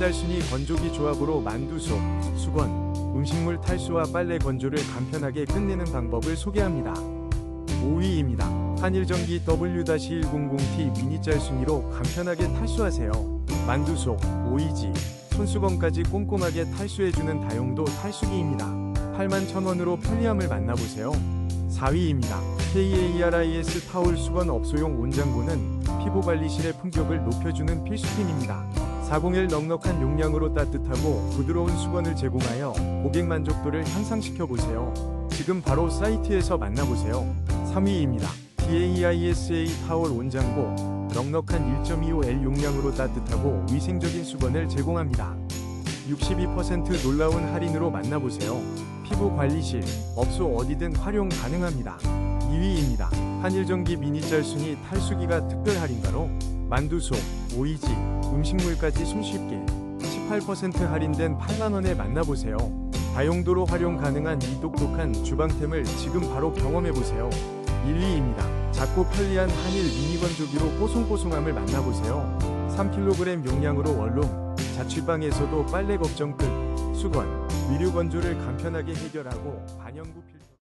짤순이 건조기 조합으로 만두속, 수건, 음식물 탈수와 빨래 건조를 간편하게 끝내는 방법을 소개합니다. 5위입니다. 한일전기 W-100T 미니 짤순이로 간편하게 탈수하세요. 만두속, 오이지, 손수건까지 꼼꼼하게 탈수해주는 다용도 탈수기입니다. 81,000원으로 편리함을 만나보세요. 4위입니다. KARIS 타올 수건 업소용 온장고는 피부관리실의 품격을 높여주는 필수品입니다. 401 넉넉한 용량으로 따뜻하고 부드러운 수건을 제공하여 고객 만족도를 향상시켜 보세요. 지금 바로 사이트에서 만나보세요. 3위입니다. DAISA 타월 온장고 넉넉한 1.25L 용량으로 따뜻하고 위생적인 수건을 제공합니다. 62% 놀라운 할인으로 만나보세요. 피부 관리실, 업소 어디든 활용 가능합니다. 2위입니다. 한일전기 미니 짤순이 탈수기가 특별 할인가로 만두속, 오이지, 음식물까지 손쉽게 18% 할인된 8만원에 만나보세요. 다용도로 활용 가능한 이 똑똑한 주방템을 지금 바로 경험해보세요. 1위입니다. 작고 편리한 한일 미니 건조기로 뽀송뽀송함을 만나보세요. 3kg 용량으로 원룸, 자취방에서도 빨래 걱정 끝, 수건, 위류 건조를 간편하게 해결하고 반영구 필터